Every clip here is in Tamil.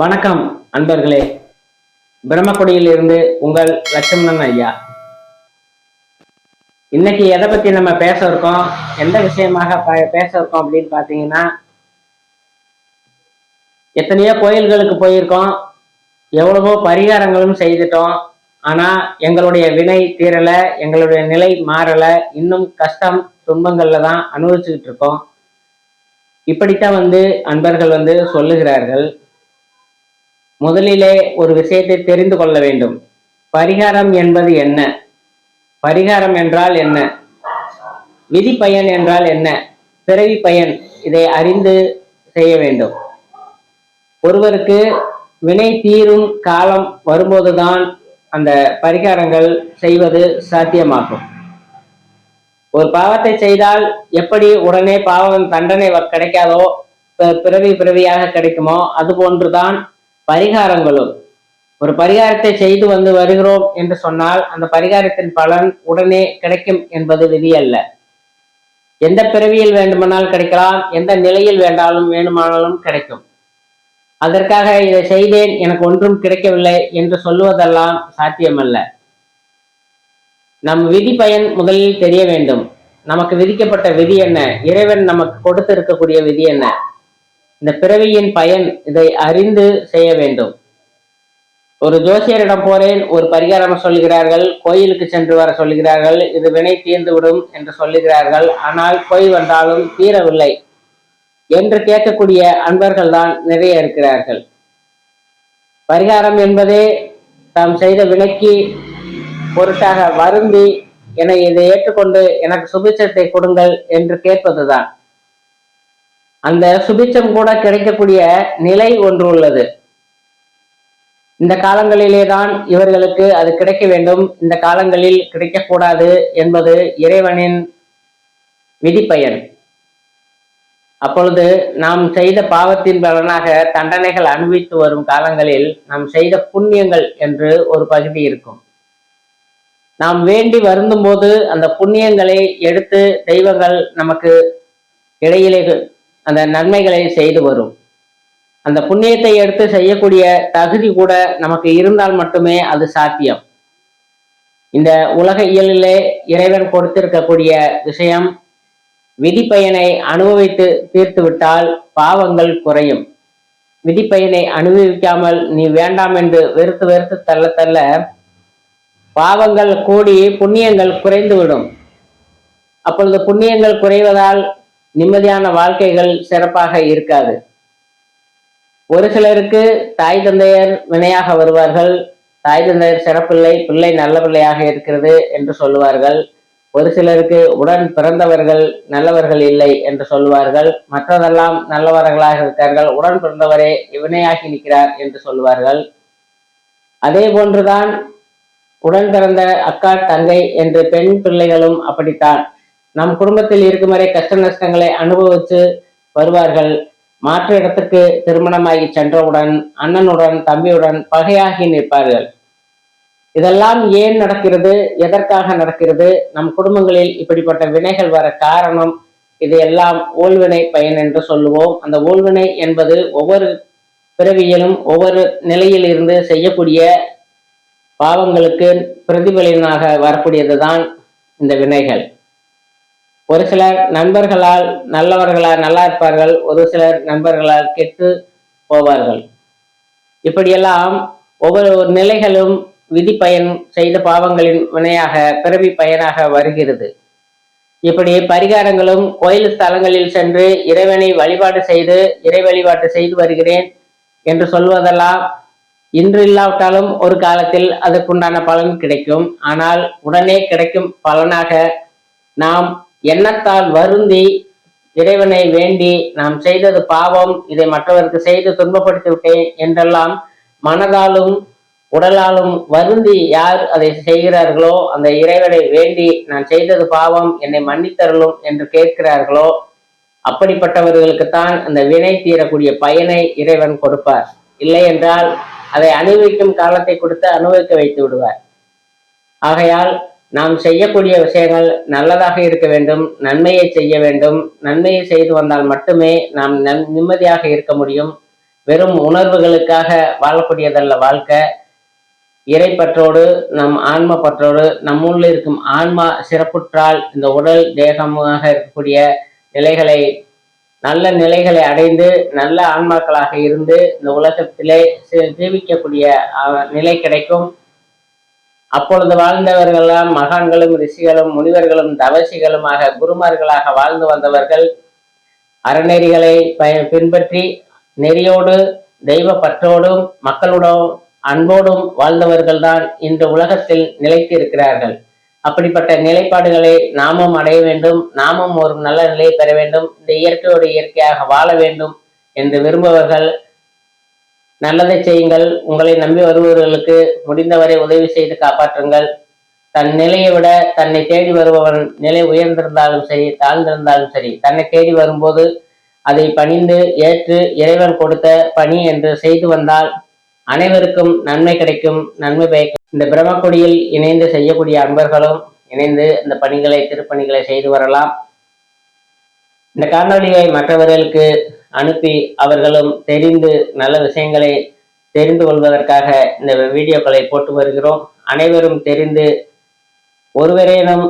வணக்கம் அன்பர்களே. பிரம்மக்குடியில் இருந்து உங்கள் லட்சுமணன் ஐயா. இன்னைக்கு எதை பத்தி நம்ம பேச இருக்கோம்? எந்த விஷயமாக பேச இருக்கோம் அப்படின்னு பாத்தீங்கன்னா எத்தனையோ கோயில்களுக்கு போயிருக்கோம். எவ்வளவோ பரிகாரங்களும் செய்துட்டோம். ஆனா எங்களுடைய வினை தீரல எங்களுடைய நிலை மாறல. இன்னும் கஷ்டம் துன்பங்கள்ல தான் அனுபவிச்சுக்கிட்டு இருக்கோம். இப்படித்தான் வந்து அன்பர்கள் வந்து சொல்லுகிறார்கள். முதலிலே ஒரு விஷயத்தை தெரிந்து கொள்ள வேண்டும். பரிகாரம் என்பது என்ன? பரிகாரம் என்றால் என்ன? விதி பயன் என்றால் என்ன? பிறவி பயன். இதை அறிந்து செய்ய வேண்டும். ஒருவருக்கு வினை தீரும் காலம் வரும்போதுதான் அந்த பரிகாரங்கள் செய்வது சாத்தியமாகும். ஒரு பாவத்தை செய்தால் எப்படி உடனே பாவம் தண்டனை கிடைக்காதோ பிறவி பிறவியாக கிடைக்குமோ அது போன்றுதான் பரிகாரங்களும். ஒரு பரிகாரத்தை செய்து வந்து வருகிறோம் என்று சொன்னால் அந்த பரிகாரத்தின் பலன் உடனே கிடைக்கும் என்பது விதி அல்ல. எந்த பிறவியில் வேண்டுமானால் கிடைக்கலாம் எந்த நிலையில் வேண்டாலும் வேண்டுமானாலும் கிடைக்கும். அதற்காக இதை செய்தேன் எனக்கு ஒன்றும் கிடைக்கவில்லை என்று சொல்லுவதெல்லாம் சாத்தியமல்ல. நம் விதி பயன் முதலில் தெரிய வேண்டும். நமக்கு விதிக்கப்பட்ட விதி என்ன? இறைவன் நமக்கு கொடுத்து இருக்கக்கூடிய விதி என்ன? இந்த பிறவியின் பயன் இதை அறிந்து செய்ய வேண்டும். ஒரு ஜோசியரிடம் போறேன் ஒரு பரிகாரம் சொல்லுகிறார்கள் கோயிலுக்கு சென்று வர சொல்லுகிறார்கள் இது வினை தீர்ந்து விடும் என்று சொல்லுகிறார்கள் ஆனால் போய் வந்தாலும் தீரவில்லை என்று கேட்கக்கூடிய அன்பர்கள் தான் நிறைய இருக்கிறார்கள். பரிகாரம் என்பதே தாம் செய்த வினைக்கு பொருட்டாக வருந்தி என்னை இதை ஏற்றுக்கொண்டு எனக்கு சுபிச்சத்தை கொடுங்கள் என்று கேட்பதுதான். அந்த சுபிச்சம் கூட கிடைக்கக்கூடிய நிலை ஒன்று உள்ளது. இந்த காலங்களிலே தான் இவர்களுக்கு அது கிடைக்க வேண்டும். இந்த காலங்களில் கிடைக்கக்கூடாது என்பது இறைவனின் விதிப்பயன். அப்பொழுது நாம் செய்த பாவத்தின் பலனாக தண்டனைகள் அனுபவித்து வரும் காலங்களில் நாம் செய்த புண்ணியங்கள் என்று ஒரு பகுதி இருக்கும். நாம் வேண்டி வருந்தும் போது அந்த புண்ணியங்களை எடுத்து தெய்வங்கள் நமக்கு இடையிலே அந்த நன்மைகளை செய்து வரும். அந்த புண்ணியத்தை எடுத்து செய்யக்கூடிய தகுதி கூட நமக்கு இருந்தால் மட்டுமே அது சாத்தியம். இந்த உலக இயலிலே இறைவன் கொடுத்திருக்கக்கூடிய விஷயம் விதிப்பயனை அனுபவித்து தீர்த்து விட்டால் பாவங்கள் குறையும். விதிப்பயனை அனுபவிக்காமல் நீ வேண்டாம் என்று வெறுத்து வெறுத்து தள்ள தள்ள பாவங்கள் கூடி புண்ணியங்கள் குறைந்துவிடும் அப்பொழுது புண்ணியங்கள் குறைவதால் நிம்மதியான வாழ்க்கைகள் சிறப்பாக இருக்காது. ஒரு சிலருக்கு தாய் தந்தையர் வினையாக வருவார்கள். தாய் தந்தையர் சிறப்பில்லை பிள்ளை நல்ல பிள்ளையாக இருக்கிறது என்று சொல்லுவார்கள். ஒரு சிலருக்கு உடன் பிறந்தவர்கள் நல்லவர்கள் இல்லை என்று சொல்லுவார்கள். மற்றதெல்லாம் நல்லவர்களாக இருக்கார்கள். உடன் பிறந்தவரே இவனையாகி நிற்கிறார் என்று சொல்லுவார்கள். அதே போன்றுதான் உடன் பிறந்த அக்கா தங்கை என்று பெண் பிள்ளைகளும் அப்படித்தான். நம் குடும்பத்தில் இருக்கும் வரை கஷ்ட நஷ்டங்களை அனுபவித்து வருவார்கள். மாற்று இடத்துக்கு திருமணமாகி சென்றவுடன் அண்ணனுடன் தம்பியுடன் பகையாகி நிற்பார்கள். இதெல்லாம் ஏன் நடக்கிறது? எதற்காக நடக்கிறது? நம் குடும்பங்களில் இப்படிப்பட்ட வினைகள் வர காரணம்? இதையெல்லாம் ஊழ்வினை பயன் என்று சொல்லுவோம். அந்த ஊழ்வினை என்பது ஒவ்வொரு பிறவியிலும் ஒவ்வொரு நிலையில் இருந்து செய்யக்கூடிய பாவங்களுக்கு பிரதிபலனாக வரக்கூடியதுதான் இந்த வினைகள். ஒரு சிலர் நண்பர்களால் நல்லவர்களால் நல்லா இருப்பார்கள் ஒரு சிலர் நண்பர்களால் கெட்டு போவார்கள். இப்படியெல்லாம் ஒவ்வொரு நிலைகளும் விதி பயன் செய்த பாவங்களின் வினையாக பிறவி பயனாக வருகிறது. இப்படி பரிகாரங்களும் கோயில் ஸ்தலங்களில் சென்று இறைவனை வழிபாடு செய்து இறை வழிபாட்டு செய்து வருகிறேன் என்று சொல்வதெல்லாம் இன்று இல்லாவிட்டாலும் ஒரு காலத்தில் அதற்குண்டான பலன் கிடைக்கும். ஆனால் உடனே கிடைக்கும் பலனாக நாம் எண்ணத்தால் வருந்தி இறைவனை வேண்டி நாம் செய்தது பாவம் இதை மற்றவருக்கு செய்து துன்பப்படுத்தி விட்டேன் என்றெல்லாம் மனதாலும் உடலாலும் வருந்தி யார் அதை செய்கிறார்களோ அந்த இறைவனை வேண்டி நான் செய்தது பாவம் என்னை மன்னித்தருளும் என்று கேட்கிறார்களோ அப்படிப்பட்டவர்களுக்குத்தான் அந்த வினை தீரக்கூடிய பயனை இறைவன் கொடுப்பார். இல்லை என்றால் அதை அனுபவிக்கும் காலத்தை கொடுத்து அனுபவிக்க வைத்து விடுவார். ஆகையால் நாம் செய்யக்கூடிய விஷயங்கள் நல்லதாக இருக்க வேண்டும் நன்மையை செய்ய வேண்டும். நன்மையை செய்து வந்தால் மட்டுமே நாம் நன்- நிம்மதியாக இருக்க முடியும். வெறும் உணர்வுகளுக்காக வாழக்கூடியதல்ல வாழ்க்கை. இறைப்பற்றோடு நம் ஆன்ம பற்றோடு நம்முள்ள இருக்கும் ஆன்மா சிறப்புற்றால் இந்த உடல் தேகமாக இருக்கக்கூடிய நிலைகளை நல்ல நிலைகளை அடைந்து நல்ல ஆன்மாக்களாக இருந்து இந்த உலகத்திலே ஜீவிக்கக்கூடிய நிலை கிடைக்கும். அப்பொழுது வாழ்ந்தவர்களெல்லாம் மகான்களும் ரிஷிகளும் முனிவர்களும் தவசிகளுமாக குருமார்களாக வாழ்ந்து வந்தவர்கள் அறநெறிகளை பய- பின்பற்றி நெறியோடு தெய்வ பற்றோடும் மக்களோடும் அன்போடும் வாழ்ந்தவர்கள்தான் இன்று உலகத்தில் நிலைத்து இருக்கிறார்கள் அப்படிப்பட்ட நிலைப்பாடுகளை நாமும் அடைய வேண்டும் நாமும் ஒரு நல்ல நிலையை பெற வேண்டும் இந்த இயற்கையோடு இயற்கையாக வாழ வேண்டும் என்று விரும்புபவர்கள் நல்லதை செய்யுங்கள். உங்களை நம்பி வருபவர்களுக்கு முடிந்தவரை உதவி செய்து காப்பாற்றுங்கள். தன் நிலையை விட தன்னை தேடி வருபவன் நிலை உயர்ந்திருந்தாலும் சரி தாழ்ந்திருந்தாலும் சரி தன்னை தேடி வரும்போது அதை பணிந்து ஏற்று இறைவன் கொடுத்த பணி என்று செய்து வந்தால் அனைவருக்கும் நன்மை கிடைக்கும் நன்மை பயக்கும். இந்த பிரம்மக்குடியில் இணைந்து செய்யக்கூடிய அன்பர்களும் இணைந்து இந்த பணிகளை திருப்பணிகளை செய்து வரலாம். இந்த காணொலியை மற்றவர்களுக்கு அனுப்பி அவர்களும் தெரிந்து நல்ல விஷயங்களை தெரிந்து கொள்வதற்காக இந்த வீடியோக்களை போட்டு வருகிறோம். அனைவரும் தெரிந்து ஒருவரேனும்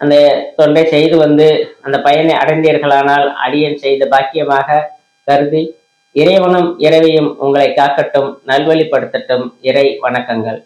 அந்த தொண்டை செய்து வந்து அந்த பயனை அடைந்தீர்களானால் அடியன் செய்த பாக்கியமாக கருதி இறைவனும் இறைவியும் உங்களை காக்கட்டும் நல்வழிப்படுத்தட்டும். இறை வணக்கங்கள்.